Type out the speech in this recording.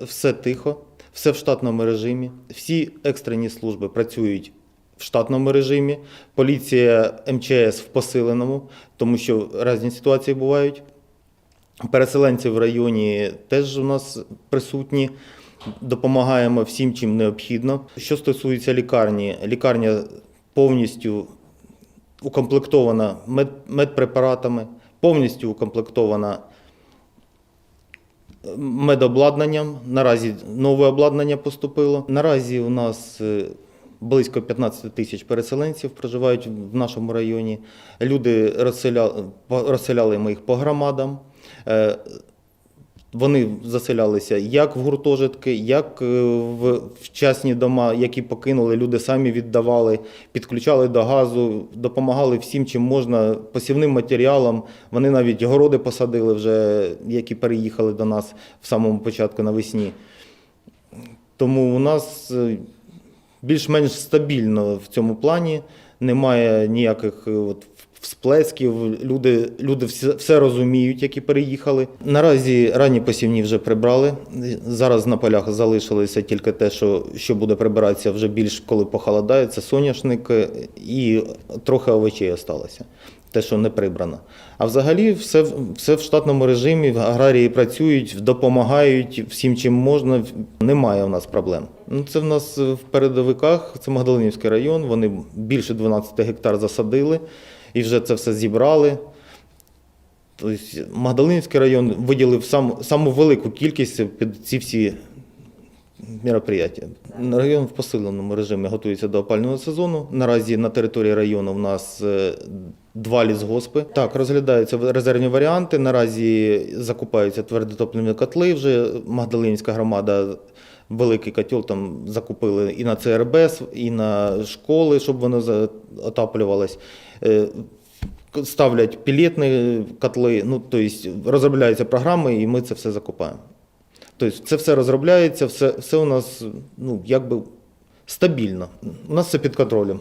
все тихо, все в штатному режимі. Всі екстрені служби працюють в штатному режимі. Поліція МЧС в посиленому, тому що різні ситуації бувають. Переселенці в районі теж у нас присутні. Допомагаємо всім, чим необхідно. Що стосується лікарні, лікарня повністю укомплектована мед, медпрепаратами, повністю укомплектована медобладнанням. Наразі нове обладнання поступило. Наразі у нас е, близько 15 тисяч переселенців проживають в нашому районі. Люди розселяли, розселяли ми їх по громадам. Вони заселялися як в гуртожитки, як е, в в частні дома, які покинули, люди самі віддавали, підключали до газу, допомагали всім, чим можна, посівним матеріалам. Вони навіть городи посадили вже, які переїхали до нас в самому початку навесні. Тому у нас е, більш-менш стабільно в цьому плані. Немає ніяких е, от всплесків. Люди, люди все, все розуміють, які переїхали. Наразі ранні посівні вже прибрали. Зараз на полях залишилося тільки те, що, що буде прибиратися вже більш коли похолодає. Це соняшник е, і трохи овочей осталося. Те, що не прибрано. А взагалі все, в- все в штатному режимі, аграрії працюють, допомагають всім, чим можна. Немає у нас проблем. Ну, це в нас в передовиках, це Магдалинівський район, вони більше 12 гектар засадили і вже це все зібрали. Тобто Магдалинський район виділив сам, саму велику кількість під ці всі мероприятия. Район в посиленому режимі готується до опального сезону. Наразі на території району в нас е, два лісгоспи. Так, розглядаються резервні варіанти. Наразі закупаються твердотопливні котли. Вже Магдалинська громада великий котел там закупили і на ЦРБС, і на школи, щоб воно отаплювалось. Е, Ставлять пілетні котли, ну тобто розробляються програми, і ми це все закупаємо. Тобто це все розробляється, все, все у нас ну, якби стабільно. У нас все під контролем.